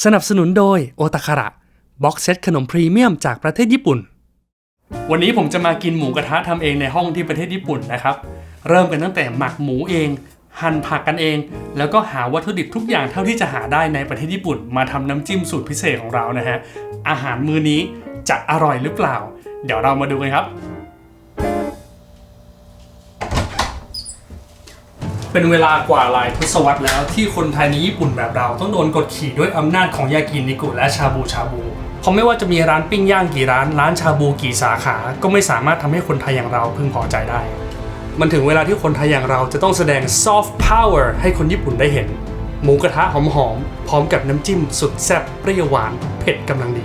สนับสนุนโดยโอตาคาระบ็อกเซตขนมพรีเมียมจากประเทศญี่ปุ่น วันนี้ผมจะมากินหมูกระทะทำเองในห้องที่ประเทศญี่ปุ่นนะครับ เริ่มกันตั้งแต่หมักหมูเอง หั่นผักกันเอง แล้วก็หาวัตถุดิบทุกอย่างเท่าที่จะหาได้ในประเทศญี่ปุ่น มาทำน้ำจิ้มสูตรพิเศษของเรานะฮะอาหารมื้อนี้จะอร่อยหรือเปล่า เดี๋ยวเรามาดูกันครับ เป็นเวลากว่าหลายทศวรรษแล้วที่คนไทยในญี่ปุ่นแบบเราต้องโดนกดขี่ด้วยอำนาจของยากินิกุและชาบูชาบูเพราะไม่ว่าจะมีร้านปิ้งย่างกี่ร้านร้านชาบูกี่สาขา ก็ไม่สามารถทำให้คนไทยอย่างเราพึงพอใจได้ มันถึงเวลาที่คนไทยอย่างเราจะต้องแสดง soft power ให้คนญี่ปุ่นได้เห็น หมูกระทะหอมๆพร้อมกับน้ำจิ้มสุดแซ่บเปรี้ยวหวานเผ็ดกำลังดี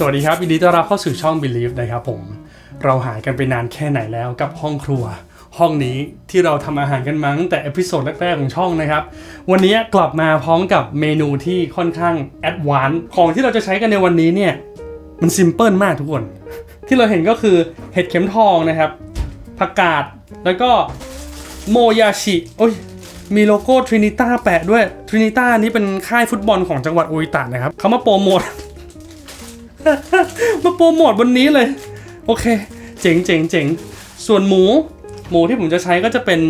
สวัสดีครับยินดีต้อนรับเข้าสู่ช่อง Believe นะครับผม เราหายกันไปนานแค่ไหนแล้วกับห้องครัว ห้องนี้ที่เราทำอาหารกันมาตั้งแต่เอพิโซดแรกๆของช่องนะครับ วันนี้กลับมาพร้อมกับเมนูที่ค่อนข้างแอดวานซ์ของที่เราจะใช้กันในวันนี้เนี่ย มันซิมเพิลมากทุกคน ที่เราเห็นก็คือเห็ดเข็มทองนะครับผักกาดแล้วก็โมยาชิโอ้ยมีโลโก้ทรินิต้าแปะด้วยทรินิต้านี้เป็นค่ายฟุตบอลของจังหวัดโออิตะนะครับเขามาโปรโมท มาโปรโมทบนนี้เลย โอเค เจ๋งเจ๋งเจ๋งส่วนหมู หมูที่ผมจะใช้ก็จะเป็น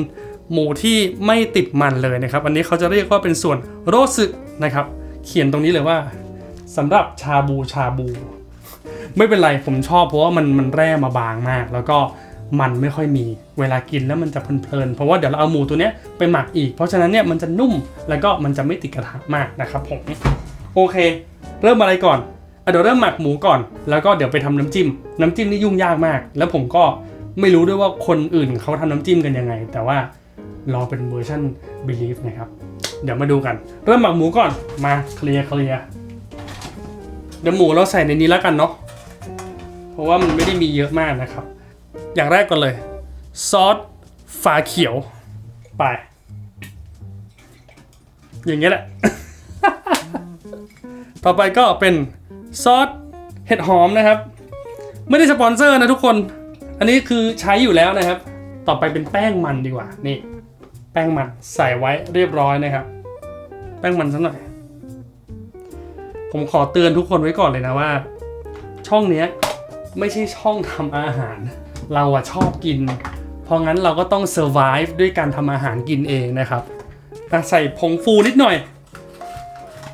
หมูที่ไม่ติดมันเลยนะครับ อันนี้เขาจะเรียกว่าเป็นส่วนโรสึนะครับ เขียนตรงนี้เลยว่าสำหรับชาบูชาบู ไม่เป็นไรผมชอบเพราะว่ามันมันแร่มาบางมาก แล้วก็มันไม่ค่อยมีเวลากินแล้วมันจะเพลินๆเพราะว่าเดี๋ยวเราเอาหมูตัวเนี้ยไปหมักอีก เพราะฉะนั้นเนี่ยมันจะนุ่มแล้วก็มันจะไม่ติดกระทะมากนะครับผมโอเค เริ่มอะไรก่อน เดี๋ยวเริ่มหมักหมูก่อน แล้วก็เดี๋ยวไปทำน้ำจิ้ม น้ำจิ้มนี่ยุ่งยากมาก แล้วผมก็ไม่รู้ด้วยว่าคนอื่นเขาทำน้ำจิ้มกันยังไง แต่ว่ารอเป็นเวอร์ชัน believe นะครับ เดี๋ยวมาดูกัน เริ่มหมักหมูก่อน มาเคลียร์เคลียร์เดี๋ยวหมูเราใส่ในนี้แล้วกันเนาะ เพราะว่ามันไม่ได้มีเยอะมากนะครับ อย่างแรกก่อนเลย ซอสฝาเขียว ไป อย่างเงี้ยแหละ ต่อไปก็เป็น ซอสเห็ดหอมนะครับ ไม่ได้สปอนเซอร์นะทุกคน อันนี้คือใช้อยู่แล้วนะครับ ต่อไปเป็นแป้งมันดีกว่า นี่ แป้งมันใส่ไว้เรียบร้อยนะครับ แป้งมันสักหน่อย ผมขอเตือนทุกคนไว้ก่อนเลยนะว่า ช่องเนี้ยไม่ใช่ช่องทำอาหาร เราอะชอบกิน เพราะงั้นเราก็ต้อง survive ด้วยการทำอาหารกินเองนะครับใส่ผงฟูนิดหน่อย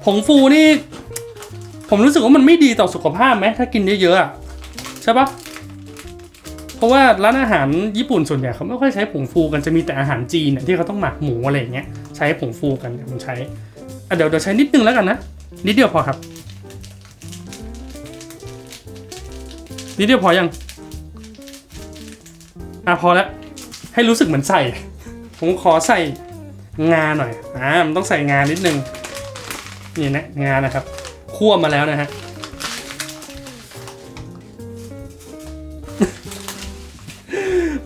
ผงฟูนี่ ผมรู้สึกว่ามันไม่ดีต่อสุขภาพไหมถ้ากินเยอะๆอะใช่ปะเพราะว่าร้านอาหารญี่ปุ่นส่วนใหญ่เขาไม่ค่อยใช้ผงฟูกันจะมีแต่อาหารจีนน่ะที่เขาต้องหมักหมูอะไรอย่างเงี้ยใช้ผงฟูกันผมใช้อะเดี๋ยวเดี๋ยวใช้นิดนึงแล้วกันนะนิดเดียวพอครับนิดเดียวพอยังอะพอแล้วให้รู้สึกเหมือนใส่ ผมขอใส่งาหน่อยอ่ามันต้องใส่งานิดนึงนี่นะงานะครับ คั่วมาแล้วนะฮะ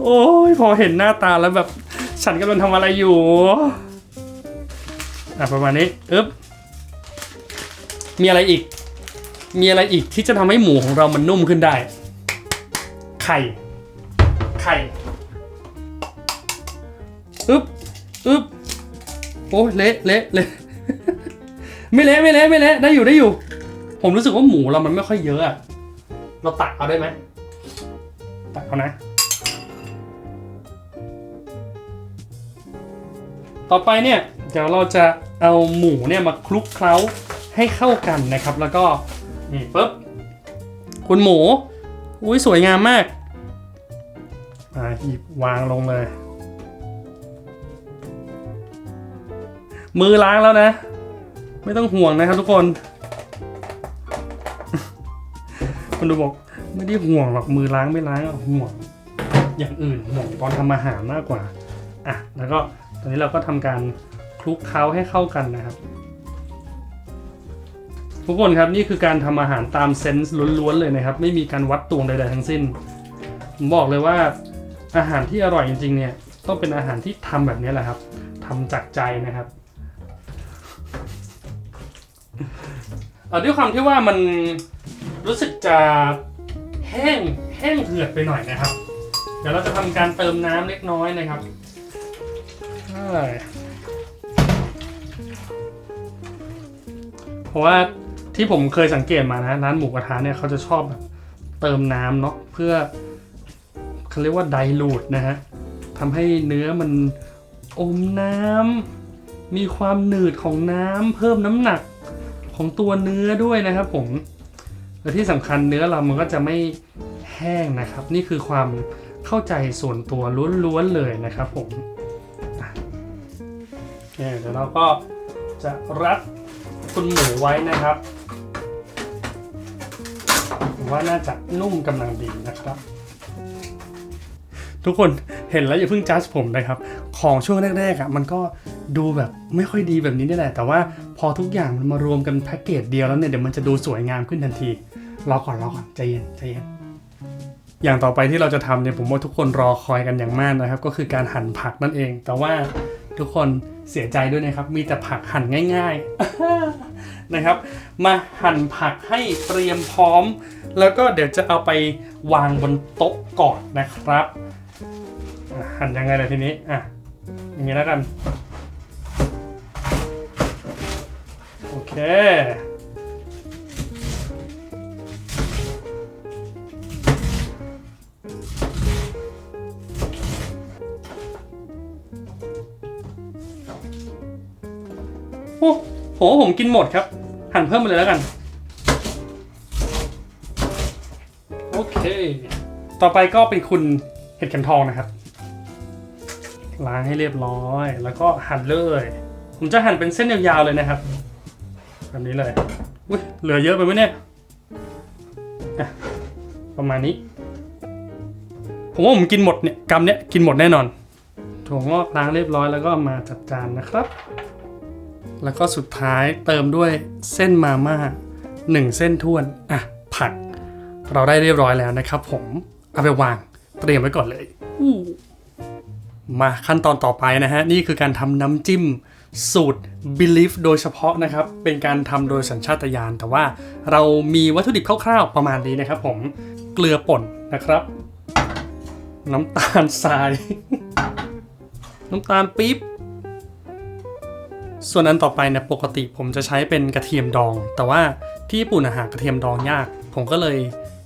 โอ้ยพอเห็นหน้าตาแล้วแบบ ฉันกำลังทำอะไรอยู่อะประมาณนี้อึ๊บมีอะไรอีก มีอะไรอีกที่จะทำให้หมูของเรามันนุ่มขึ้นได้ ไข่ ไข่อึ๊บอึ๊บโอ้ยเละเละเละ ไม่เละไม่เละไม่เละได้อยู่ได้อยู่ ผมรู้สึกว่าหมูเรามันไม่ค่อยเยอะอะเราตักเอาได้ไหมตักเอานะ ต่อไปเนี่ยเดี๋ยวเราจะเอาหมูเนี่ยมาคลุกเคล้าให้เข้ากันนะครับ แล้วก็นี่ปุ๊บคุณหมูอุ้ยสวยงามมากอ่าหยิบวางลงเลย มือล้างแล้วนะ ไม่ต้องห่วงนะครับทุกคนคุณดูบอกไม่ได้ห่วงหรอกมือล้างไม่ล้างห่วง อย่างอื่นห่วงตอนทำอาหารมากกว่าอะแล้วก็ตอนนี้เราก็ทำการคลุกเคล้าให้เข้ากันนะครับ ทุกคนครับนี่คือการทำอาหารตามเซนส์ล้วนๆเลยนะครับ ไม่มีการวัดตวงใดๆทั้งสิ้นผมบอกเลยว่าอาหารที่อร่อยจริงๆเนี่ยต้องเป็นอาหารที่ทำแบบนี้แหละครับทำจากใจนะครับ เอ่อด้วยความที่ว่ามันรู้สึกจะแห้งแห้งเหือดไปหน่อยนะครับ เดี๋ยวเราจะทำการเติมน้ำเล็กน้อยนะครับใช่เพราะว่าที่ผมเคยสังเกตมานะร้านหมูกระทะเนี่ยเขาจะชอบแบบเติมน้ำเนาะเพื่อเขาเรียกว่าไดลูดนะฮะทำให้เนื้อมันอมน้ำมีความหนืดของน้ำเพิ่มน้ำหนัก ของตัวเนื้อด้วยนะครับผมและที่สำคัญเนื้อเรามันก็จะไม่แห้งนะครับ นี่คือความเข้าใจส่วนตัวล้วนๆเลยนะครับผมเดี๋ยวเราก็จะรัดคุณหมูไว้นะครับผมว่าน่าจะนุ่มกำลังดีนะครับ ทุกคนเห็นแล้วอย่าเพิ่งจัดผมนะครับ ของช่วงแรกๆอะมันก็ดูแบบไม่ค่อยดีแบบนี้นี่แหละ แต่ว่า พอทุกอย่างมันมารวมกันแพ็กเกจเดียวแล้วเนี่ยเดี๋ยวมันจะดูสวยงามขึ้นทันทีรอก่อนรอก่อนใจเย็นใจเย็นอย่างต่อไปที่เราจะทำเนี่ยผมว่าทุกคนรอคอยกันอย่างมากนะครับ ก็คือการหั่นผักนั่นเอง แต่ว่าทุกคนเสียใจด้วยนะครับ มีแต่ผักหั่นง่าย ๆนะครับ มาหั่นผักให้เตรียมพร้อม แล้วก็เดี๋ยวจะเอาไปวางบนโต๊ะก่อนนะครับ หั่นยังไงเลยทีนี้อะอย่างนี้แล้วกัน เคโอ้โหผมกินหมดครับ หั่นเพิ่มไปเลยแล้วกัน โอเค ต่อไปก็เป็นคุณเห็ดเข็มทองนะครับล้างให้เรียบร้อย แล้วก็หั่นเลย ผมจะหั่นเป็นเส้นยาวๆเลยนะครับ แบบนี้เลยอุ้ยเหลือเยอะไปไหมเนี่ยอะประมาณนี้ ผมว่าผมกินหมดเนี่ยกำเนี้ยกินหมดแน่นอนถั่วงอกล้างเรียบร้อยแล้วก็เอามาจัดจานนะครับ แล้วก็สุดท้ายเติมด้วยเส้นมาม่าหนึ่งเส้นท้วนอะผัก เราได้เรียบร้อยแล้วนะครับ ผมเอาไปวางเตรียมไว้ก่อนเลยอู้มาขั้นตอนต่อไปนะฮะ นี่คือการทำน้ำจิ้ม สูตร Belief โดยเฉพาะนะครับ เป็นการทำโดยสัญชาตญาณแต่ว่าเรามีวัตถุดิบคร่าวๆประมาณนี้นะครับผมเกลือป่นนะครับ น้ำตาลทราย น้ำตาลปี๊บส่วนอันต่อไปเนี่ยปกติผมจะใช้เป็นกระเทียมดอง แต่ว่าที่ญี่ปุ่นอาหารกระเทียมดองยาก ผมก็เลย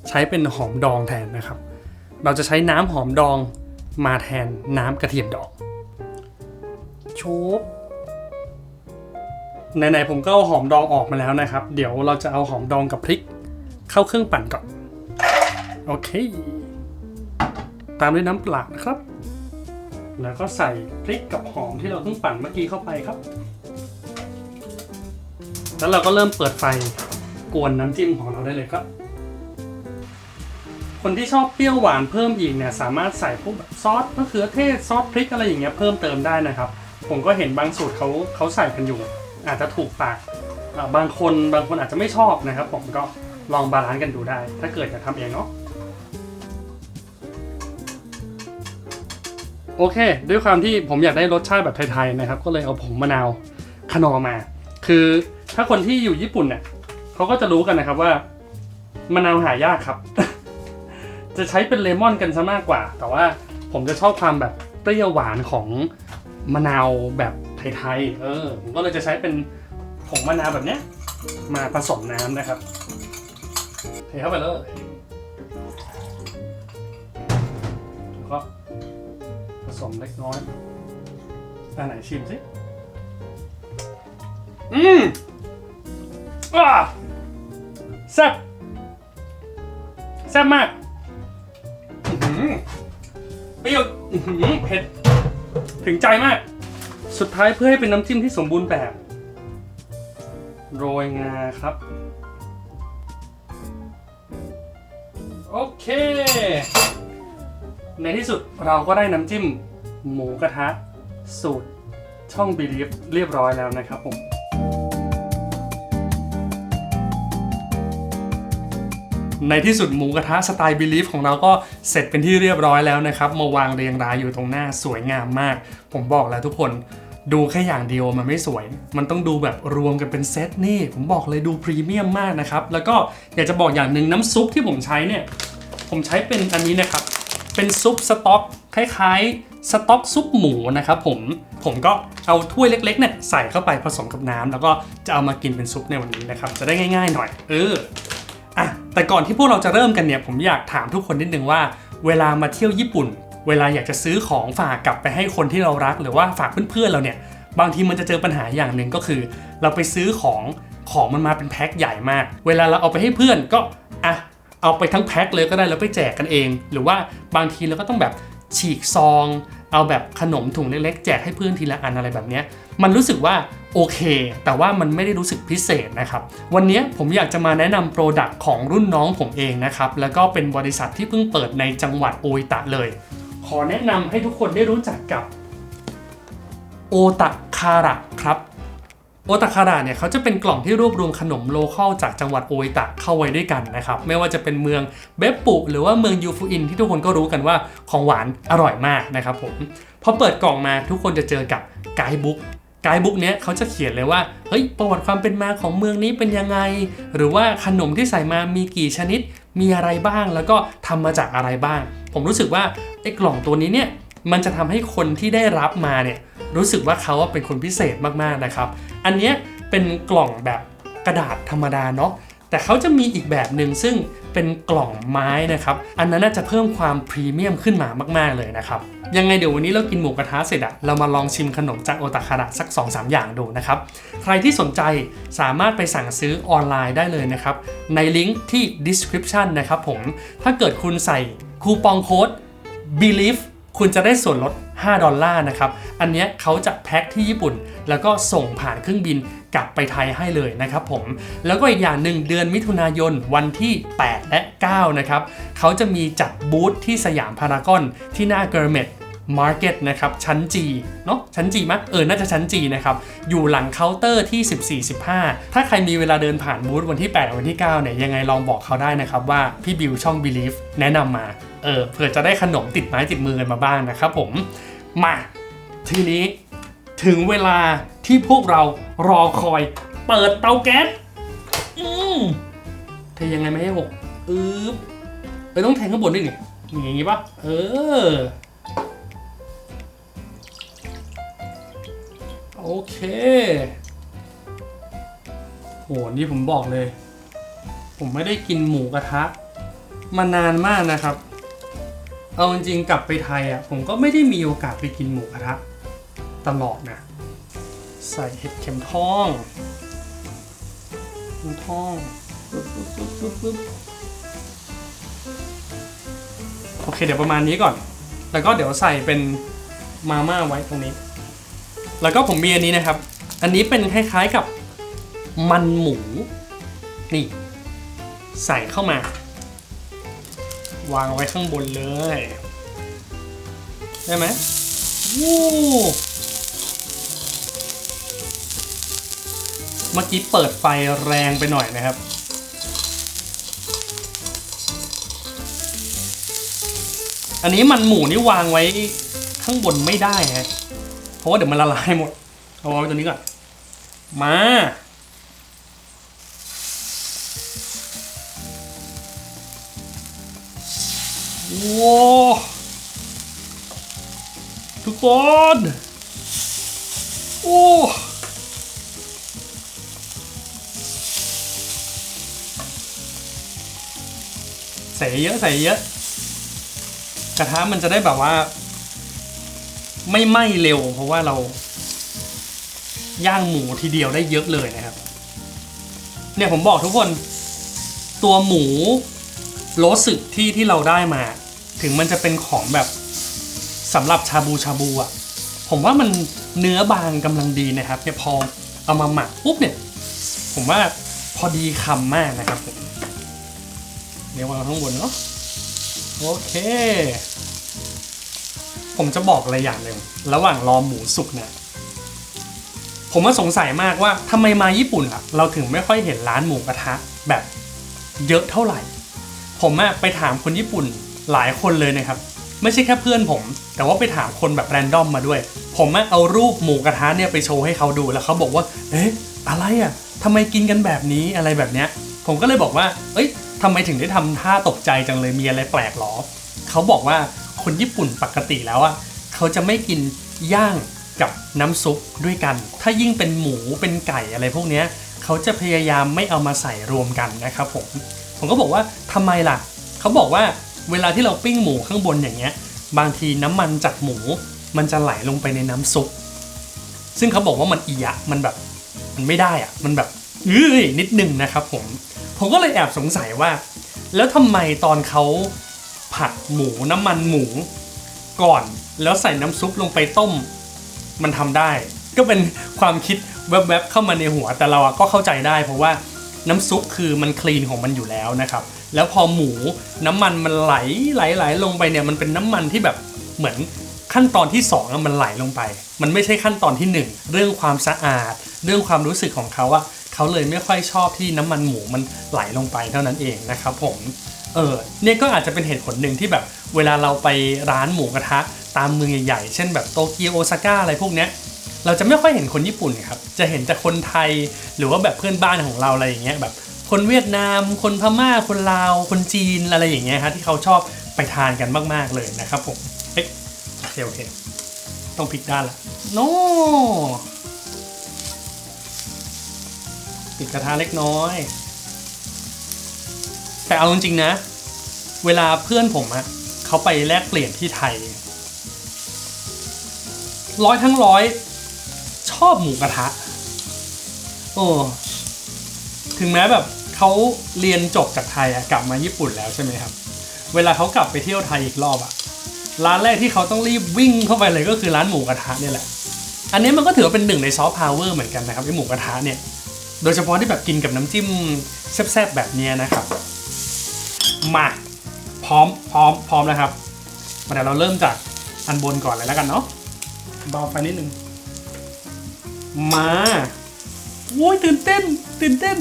ใช้เป็นหอมดองแทนนะครับ เราจะใช้น้ำหอมดองมาแทนน้ำกระเทียมดอง โชบ ไหนๆผมก็เอาหอมดองออกมาแล้วนะครับ เดี๋ยวเราจะเอาหอมดองกับพริก เข้าเครื่องปั่นก่อน โอเค ตามด้วยน้ำเปล่านะครับ แล้วก็ใส่พริกกับหอมที่เราเพิ่งปั่นเมื่อกี้เข้าไปครับ แล้วเราก็เริ่มเปิดไฟกวนน้ำจิ้มของเราได้เลยครับคนที่ชอบเปรี้ยวหวานเพิ่มอีกเนี่ยสามารถใส่พวกแบบซอสมะเขือเทศซอสพริกอะไรอย่างเงี้ยเพิ่มเติมได้นะครับ ผมก็เห็นบางสูตรเขาเขาใส่กันอยู่ อาจจะถูกปากบางคนบางคนอาจจะไม่ชอบนะครับ ผมก็ลองบาลานซ์กันดูได้ ถ้าเกิดจะทำเองเนาะโอเค ด้วยความที่ผมอยากได้รสชาติแบบไทยๆนะครับ ก็เลยเอาผงมะนาวขนอมา คือถ้าคนที่อยู่ญี่ปุ่นเนี่ยเขาก็จะรู้กันนะครับว่ามะนาวหายากครับ จะใช้เป็นเลมอนกันซะมากกว่า แต่ว่าผมจะชอบความแบบเปรี้ยวหวานของมะนาวแบบ ไทยๆ เออ ผมก็เลยจะใช้เป็นผงมะนาวแบบเนี้ย มาผสมน้ำนะครับ เทเข้าไปเลยแล้วก็ผสมเล็กน้อยอันไหนชิมสิ อืมอ่าแซ่บแซ่บมากอือหือเปรี้ยวอือหือเผ็ด ถึงใจมาก สุดท้ายเพื่อให้เป็นน้ำจิ้มที่สมบูรณ์แบบ โรยงาครับ โอเค ในที่สุดเราก็ได้น้ำจิ้ม หมูกระทะ สูตรช่องบีลีฟเรียบร้อยแล้วนะครับผม ในที่สุดหมูกระทะสไตล์ Belief ของเราก็เสร็จเป็นที่เรียบร้อยแล้วนะครับ มาวางเรียงรายอยู่ตรงหน้าสวยงามมาก ผมบอกแล้วทุกคนดูแค่อย่างเดียวมันไม่สวย มันต้องดูแบบรวมกันเป็นเซตนี่ ผมบอกเลยดูพรีเมียมมากนะครับ แล้วก็อยากจะบอกอย่างหนึ่งน้ำซุปที่ผมใช้เนี่ย ผมใช้เป็นอันนี้นะครับ เป็นซุปสต๊อกคล้ายๆสต๊อกซุปหมูนะครับผม ผมก็เอาถ้วยเล็กๆเนี่ยใส่เข้าไปผสมกับน้ำแล้วก็จะเอามากินเป็นซุปในวันนี้นะครับ จะได้ง่าย ๆ หน่อย เออ อะแต่ก่อนที่พวกเราจะเริ่มกันเนี่ยผมอยากถามทุกคนนิดนึงว่า เวลามาเที่ยวญี่ปุ่น เวลาอยากจะซื้อของฝากกลับไปให้คนที่เรารัก หรือว่าฝากเพื่อนๆเราเนี่ยบางทีมันจะเจอปัญหาอย่างหนึ่งก็คือ เราไปซื้อของของมันมาเป็นแพ็คใหญ่มาก เวลาเราเอาไปให้เพื่อนก็อะเอาไปทั้งแพ็คเลยก็ได้แล้วไปแจกกันเอง หรือว่าบางทีเราก็ต้องแบบฉีกซอง เอาแบบขนมถุงเล็กๆ แจกให้เพื่อนทีละอันอะไรแบบนี้มันรู้สึกว่าโอเค แต่ว่ามันไม่ได้รู้สึกพิเศษนะครับ วันนี้ผมอยากจะมาแนะนำโปรดักต์ของรุ่นน้องผมเองนะครับ แล้วก็เป็นบริษัทที่เพิ่งเปิดในจังหวัดโออิตะเลย ขอแนะนำให้ทุกคนได้รู้จักกับโอตะคาระครับ โอตะคาระเนี่ยเขาจะเป็นกล่องที่รวบรวมขนมโลเคอลจากจังหวัดโออิตะเข้าไว้ด้วยกันนะครับ ไม่ว่าจะเป็นเมืองเบปปุ หรือว่าเมืองยูฟูอินที่ทุกคนก็รู้กันว่าของหวานอร่อยมากนะครับผมพอเปิดกล่องมาทุกคนจะเจอกับไกด์บุ๊กไกด์บุ๊กเนี้ยเขาจะเขียนเลยว่าเฮ้ยประวัติความเป็นมาของเมืองนี้เป็นยังไง หรือว่าขนมที่ใส่มามีกี่ชนิดมีอะไรบ้างแล้วก็ทำมาจากอะไรบ้าง ผมรู้สึกว่าไอ้กล่องตัวนี้เนี่ย มันจะทำให้คนที่ได้รับมาเนี่ยรู้สึกว่าเขาเป็นคนพิเศษมากๆนะครับ อันนี้เป็นกล่องแบบกระดาษธรรมดาเนาะแต่เขาจะมีอีกแบบหนึ่งซึ่งเป็นกล่องไม้นะครับ อันนั้นน่าจะเพิ่มความพรีเมียมขึ้นมามาก ๆเลยนะครับ ยังไงเดี๋ยววันนี้เรากินหมูกระทะเสร็จอะเรามาลองชิมขนมจากโอตาคาระสัก 2-3 อย่างดูนะครับ ใครที่สนใจสามารถไปสั่งซื้อออนไลน์ได้เลยนะครับ ในลิงก์ที่ description นะครับผม ถ้าเกิดคุณใส่คูปองโค้ด believe คุณจะได้ส่วนลด 5 ดอลลาร์นะครับ อันนี้เขาจะแพ็คที่ญี่ปุ่น แล้วก็ส่งผ่านเครื่องบินกลับไปไทยให้เลยนะครับผม แล้วก็อีกอย่างหนึ่งเดือนมิถุนายนวันที่ 8 และ 9 นะครับ เขาจะมีจัดบูธที่สยามพารากอนที่หน้าเกอร์เมด มาร์เก็ตนะครับ ชั้น G เนาะชั้น G มั้ยเออ น่าจะชั้น G นะครับ อยู่หลังเคาน์เตอร์ที่ 14-15 ถ้าใครมีเวลาเดินผ่านบูธวันที่ 8 วันที่ 9 เนี่ย ยังไงลองบอกเขาได้นะครับว่าพี่บิวช่อง Believe แนะนำมา เออ เผื่อจะได้ขนมติดไม้ติดมือกันมาบ้างนะครับผม มา ทีนี้ถึงเวลาที่พวกเรารอคอย เปิดเตาแก๊สอืมเทยังไงไม่ให้หกอึ๊บเออต้องแทงข้างบนด้วยนี่อย่างงี้ปะเออ เคโหนี่ผมบอกเลย ผมไม่ได้กินหมูกระทะ มานานมากนะครับ เอาจริงๆกลับไปไทยอะ ผมก็ไม่ได้มีโอกาสไปกินหมูกระทะ ตลอดนะ ใส่เห็ดเข็มทองเข็มทองปึ๊บปึ๊บปึ๊บปึ๊บปึ๊บโอเคเดี๋ยวประมาณนี้ก่อน แล้วก็เดี๋ยวใส่เป็นมาม่าไว้ตรงนี้ แล้วก็ผมมีอันนี้นะครับ อันนี้เป็นคล้ายๆกับมันหมู นี่ ใส่เข้ามา วางไว้ข้างบนเลย ได้ไหมวู้เมื่อกี้เปิดไฟแรงไปหน่อยนะครับ อันนี้มันหมูนี่วางไว้ข้างบนไม่ได้ฮะ เพราะว่าเดี๋ยวมันละลายหมด เอาไว้ตัวนี้ก่อน มาว้าทุกคน โอ้ใส่เยอะใส่เยอะกระทะมันจะได้แบบว่า ไม่ไหม้เร็ว เพราะว่าเรา ย่างหมูทีเดียวได้เยอะเลยนะครับ เนี่ยผมบอกทุกคน ตัวหมูโรสึที่ที่เราได้มา ถึงมันจะเป็นของแบบสำหรับชาบูชาบูอะผมว่ามันเนื้อบางกำลังดีนะครับเนี่ยพอเอามาหมักปุ๊บเนี่ย ผมว่าพอดีคำมากนะครับผมเดี๋ยวางข้างบนเนาะโอเค ผมจะบอกอะไรอย่างหนึ่งระหว่างรอหมูสุกเนี่ยผมว่าสงสัยมากว่าทำไมมาญี่ปุ่นอะเราถึงไม่ค่อยเห็นร้านหมูกระทะแบบเยอะเท่าไหร่ ผมอะไปถามคนญี่ปุ่นหลายคนเลยนะครับ ไม่ใช่แค่เพื่อนผม แต่ว่าไปถามคนแบบแรนดอมมาด้วย ผมอะเอารูปหมูกระทะเนี่ยไปโชว์ให้เขาดูแล้วเขาบอกว่า เอ๊ะอะไรอะทำไมกินกันแบบนี้อะไรแบบเนี้ย ผมก็เลยบอกว่า เอ้ยทำไมถึงได้ทำท่าตกใจจังเลยมีอะไรแปลกหรอ เขาบอกว่า คนญี่ปุ่นปกติแล้วอะเขาจะไม่กินย่างกับน้ำซุปด้วยกัน ถ้ายิ่งเป็นหมูเป็นไก่อะไรพวกนี้เขาจะพยายามไม่เอามาใส่รวมกันนะครับผม ผมก็บอกว่าทำไมล่ะ เขาบอกว่าเวลาที่เราปิ้งหมูข้างบนอย่างเงี้ย บางทีน้ำมันจากหมู มันจะไหลลงไปในน้ำซุป ซึ่งเขาบอกว่ามันอียะมันแบบมันไม่ได้อะมันแบบอื้อนิดนึงนะครับผม ผมก็เลยแอบสงสัยว่า แล้วทำไมตอนเขา ผัดหมูน้ำมันหมูก่อน แล้วใส่น้ำซุปลงไปต้ม มันทำได้ ก็เป็นความคิดแวบๆเข้ามาในหัวแต่เราก็เข้าใจได้ เพราะว่าน้ำซุปคือมันคลีนของมันอยู่แล้วนะครับ แล้วพอหมูน้ำมันมันไหลไหลไหลลงไปเนี่ยมันเป็นน้ำมันที่แบบเหมือนขั้นตอนที่สองมันไหลลงไป มันไม่ใช่ขั้นตอนที่หนึ่งเรื่องความสะอาด เรื่องความรู้สึกของเขาอะเขาเลยไม่ค่อยชอบที่น้ำมันหมูมันไหลลงไปเท่านั้นเองนะครับผม เออเนี่ยก็อาจจะเป็นเหตุผลหนึ่งที่แบบเวลาเราไปร้านหมูกระทะตามเมืองใหญ่ๆ เช่นแบบโตเกียวโอซาก้าอะไรพวกเนี้ยเราจะไม่ค่อยเห็นคนญี่ปุ่นครับ จะเห็นแต่คนไทยหรือว่าแบบเพื่อนบ้านของเราอะไรอย่างเงี้ยแบบคนเวียดนาม คนพม่า คนลาว คนจีนอะไรอย่างเงี้ยครับที่เขาชอบไปทานกันมาก ๆเลยนะครับผมเอ๊ะโอเคโอเคต้องพลิกด้านละโนปิดกระทะเล็กน้อย แต่เอาจริงๆนะ เวลาเพื่อนผมอะเขาไปแลกเปลี่ยนที่ไทย ร้อยทั้งร้อย ชอบหมูกระทะ โอ้ถึงแม้แบบเขาเรียนจบจากไทยอะกลับมาญี่ปุ่นแล้วใช่ไหมครับ เวลาเขากลับไปเที่ยวไทยอีกรอบอะร้านแรกที่เขาต้องรีบวิ่งเข้าไปเลยก็คือร้านหมูกระทะเนี่ยแหละ อันนี้มันก็ถือเป็นหนึ่งในซอฟต์พาวเวอร์เหมือนกันนะครับไอหมูกระทะเนี่ย โดยเฉพาะที่แบบกินกับน้ำจิ้มแซ่บๆแบบนี้นะครับ มาพร้อมพร้อมพร้อมนะครับมาเดี๋ยวเราเริ่มจากอันบนก่อนเลยแล้วกันเนาะเบาไฟนิดนึงมาโว้ยตื่นเต้น ตื่นเต้น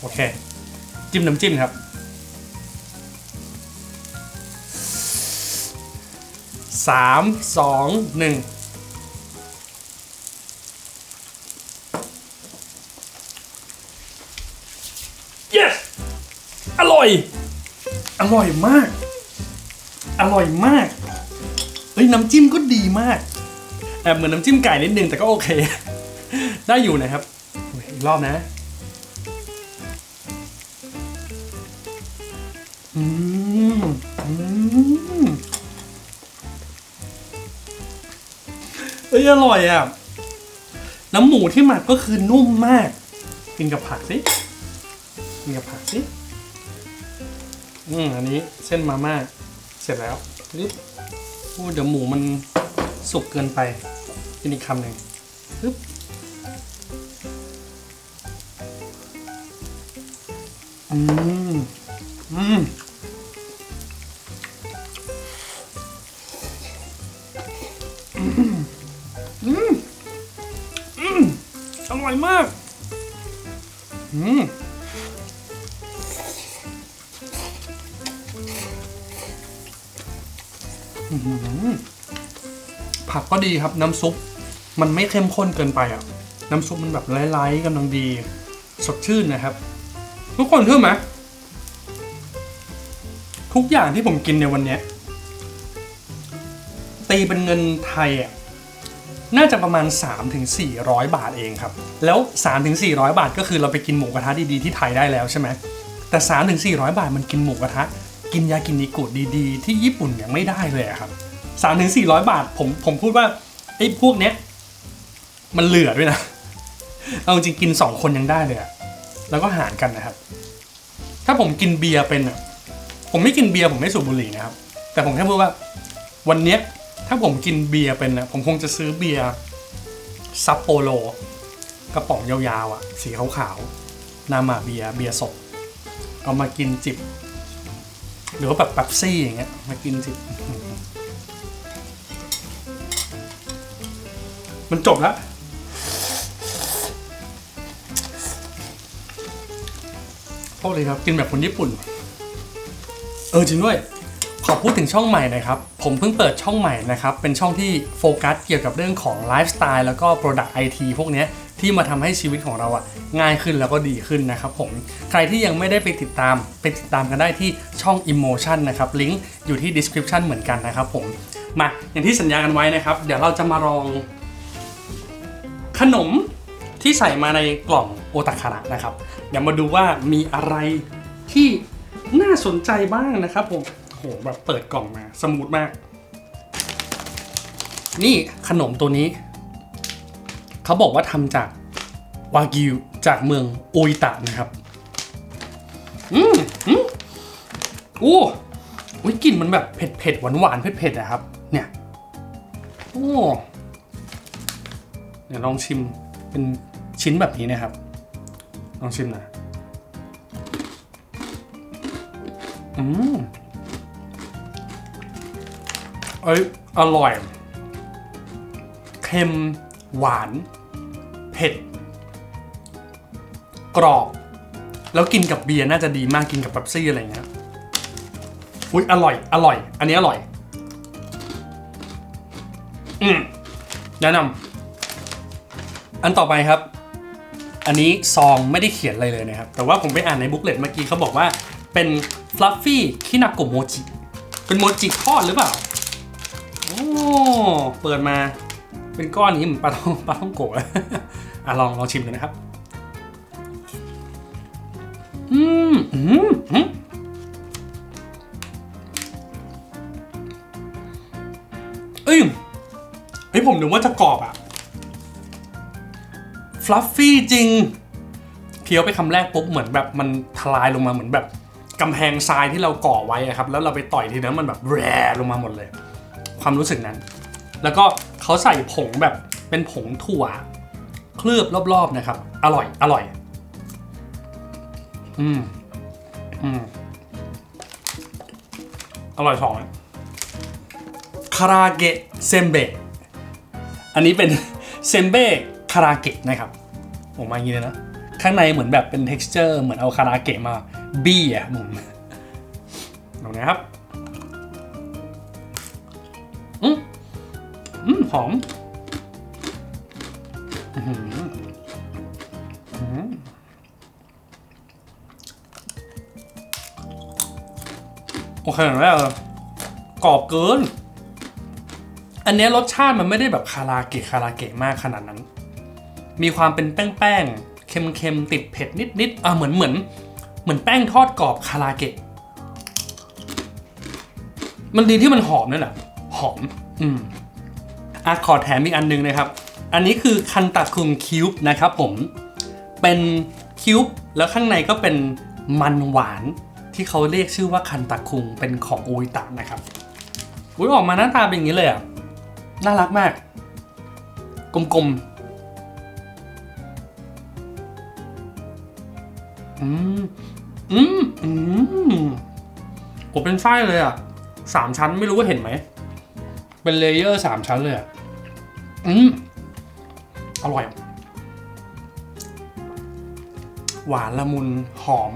โอเค จิ้มน้ำจิ้มครับสามสองหนึ่ง อร่อย อร่อยมาก อร่อยมาก เฮ้ย น้ำจิ้มก็ดีมากแอบเหมือนน้ำจิ้มไก่นิดนึงแต่ก็โอเค ได้อยู่นะครับอีกรอบนะอืมอืมเอ้ยอร่อยอะ น้ำหมูที่หมักก็คือนุ่มมาก กินกับผักสิ กินกับผักสิ อืมอันนี้เส้นมาม่าเสร็จแล้วปึ๊บโอ้เดี๋ยวหมูมันสุกเกินไปกินอีกคำหนึ่งปึ๊บอืมอืมอืมอืมอร่อยมาก อืม ผักก็ดีครับน้ำซุปมันไม่เข้มข้นเกินไปอะ น้ำซุปมันแบบไร้ๆกำลังดี สดชื่นนะครับ ทุกคนเชื่อไหมทุกอย่างที่ผมกินในวันเนี้ตีเป็นเงินไทยอะน่าจะประมาณ 3-400 บาทเองครับ แล้ว 3-400 บาทก็คือเราไปกินหมูกระทะดีๆที่ไทยได้แล้วใช่ไหมแต่ 3-400 บาทมันกินหมูกระทะ กินยากินิกุดีๆ ที่ญี่ปุ่นยังไม่ได้เลยครับ สามถึงสี่ร้อยบาท ผมผมพูดว่าไอ้พวกเนี้ย มันเหลือด้วยนะ เอาจริงกินสองคนยังได้เลยอะแล้วก็หารกันนะครับ ถ้าผมกินเบียร์เป็นอะผมไม่กินเบียร์ผมไม่สูบบุหรี่นะครับ แต่ผมแค่พูดว่า วันเนี้ยถ้าผมกินเบียร์เป็นอะผมคงจะซื้อเบียร์ซัปโปโลกระป๋องยาวๆอะสีขาวๆนามาเบียร์เบียร์สดเอามากินจิบ หรือว่าแบบแป๊บซี่อย่างเงี้ยมากินสิบ มันจบแล้วโทษเลยครับ กินแบบคนญี่ปุ่น เออจริงด้วย ขอพูดถึงช่องใหม่น่อยครับ ผมเพิ่งเปิดช่องใหม่นะครับ เป็นช่องที่โฟกัสเกี่ยวกับเรื่องของไลฟ์สไตล์แล้วก็ Product IT พวกนี้ที่มาทำให้ชีวิตของเราอะง่ายขึ้นแล้วก็ดีขึ้นนะครับผม ใครที่ยังไม่ได้ไปติดตาม ไปติดตามกันได้ที่ช่อง Emotion นะครับ ลิงก์อยู่ที่ description เหมือนกันนะครับผม มาอย่างที่สัญญากันไว้นะครับ เดี๋ยวเราจะมาลอง ขนมที่ใส่มาในกล่องโอตาคาระนะครับเดี๋ยวมาดูว่ามีอะไรที่น่าสนใจบ้างนะครับผมโหแบบเปิดกล่องมาสมูทมาก นี่ขนมตัวนี้ เขาบอกว่าทำจากวากิวจากเมืองโออิตะนะครับ อืมอืมโอ้อุ๊ยกลิ่นมันแบบเผ็ดเผ็ดหวานหวานเผ็ดเผ็ดๆอะครับ เนี่ย โอ้ เดี๋ยวลองชิมเป็นชิ้นแบบนี้นะครับ ลองชิมน่อยอืมเอ้ยอร่อย เค็ม หวาน เผ็ด กรอบ แล้วกินกับเบียร์น่าจะดีมากกินกับเป๊ปซี่อะไรอย่างเงี้ยอุ้ยอร่อย อร่อย อันนี้อร่อย อืมแนะนำ อันต่อไปครับ อันนี้ซองไม่ได้เขียนอะไรเลยนะครับ แต่ว่าผมไปอ่านในบุ๊กเลตเมื่อกี้เขาบอกว่าเป็น fluffy คินาโกโมจิเป็นโมจิทอดหรือเปล่าโอ้เปิดมาเป็นก้อนนี้เหมือนปลาท่องปลาท่องโกะอะลองลองชิมดูนะครับ อืมอืมอืมเอ้ยเฮ้ยผมนึกว่าจะกรอบอะ ลัฟฟี่จริงเคี้ยวไปคำแรกปุ๊บเหมือนแบบมันทลายลงมาเหมือนแบบกำแพงทรายที่เราก่อไว้ครับ แล้วเราไปต่อยทีนั้นมันแบบแร่ลงมาหมดเลย ความรู้สึกนั้น แล้วก็เขาใส่ผงแบบเป็นผงถั่ว เคลือบรอบๆนะครับ อร่อย อร่อย อืมอืมอร่อยสองคาราเกะเซมเบะอันนี้เป็นเซมเบ้คาราเกะนะครับ ผมมาอย่างนี้เลยนะ ข้างในเหมือนแบบเป็น t e x t อร์เหมือนเอาคาราเกะมาบี้อะผมลองนะครับอืมอืมหอมอื้อหืออื้อหือโอเคอย่างแรกเลยกรอบเกิน อันเนี้ยรสชาติมันไม่ได้แบบคาราเกะคาราเกะมากขนาดนั้น มีความเป็นแป้งๆเค็มๆติดเผ็ดนิดๆอะเหมือนเหมือน เหมือนแป้งทอดกรอบคาราเกะมันดีที่มันหอมนั่นแหละหอม อืมอะขอแถมอีกอันนึงนะครับ อันนี้คือคันตะคุงคิวบ์นะครับผม เป็นคิวบ์แล้วข้างในก็เป็นมันหวานที่เขาเรียกชื่อว่าคันตะคุงเป็นของโออิตะนะครับอุ้ยออกมาหน้าตาเป็นอย่างนี้เลยอะ น่ารักมาก กลม อืมอืมอืมผมเป็นไส้เลยอะสามชั้นไม่รู้ว่าเห็นไหม เป็นเลเยอร์สามชั้นเลยอะอืมอร่อย หวานละมุนหอม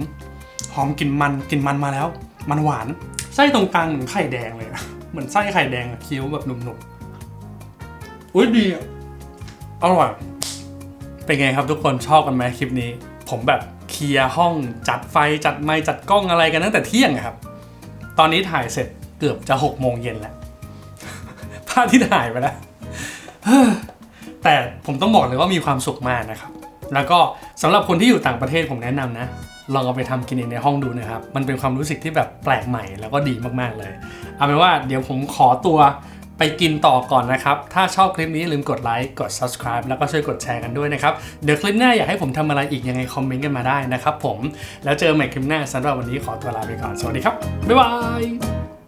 หอมกลิ่นมันกลิ่นมันมาแล้ว มันหวานไส้ตรงกลางเหมือนไข่แดงเลยอะเหมือนไส้ไข่แดงอะเคี้ยวแบบหนุ่มๆอุ้ยดีอะอร่อยเป็นไงครับทุกคนชอบกันไหมคลิปนี้ ผมแบบ เคลียร์ห้องจัดไฟจัดไมค์จัดกล้องอะไรกันตั้งแต่เที่ยงครับ ตอนนี้ถ่ายเสร็จเกือบจะหกโมงเย็นแล้วภาพที่ถ่ายไปแล้วแต่ผมต้องบอกเลยว่ามีความสุขมากนะครับ แล้วก็สำหรับคนที่อยู่ต่างประเทศผมแนะนำนะ ลองเอาไปทำกินเองในห้องดูนะครับ มันเป็นความรู้สึกที่แบบแปลกใหม่แล้วก็ดีมากๆเลย เอาเป็นว่าเดี๋ยวผมขอตัว ไปกินต่อก่อนนะครับ ถ้าชอบคลิปนี้อย่าลืมกดไลค์ กด subscribe แล้วก็ช่วยกดแชร์กันด้วยนะครับ เดี๋ยวคลิปหน้าอยากให้ผมทำอะไรอีกยังไงคอมเมนต์กันมาได้นะครับผม แล้วเจอใหม่คลิปหน้าสำหรับวันนี้ขอตัวลาไปก่อน สวัสดีครับ บ๊ายบาย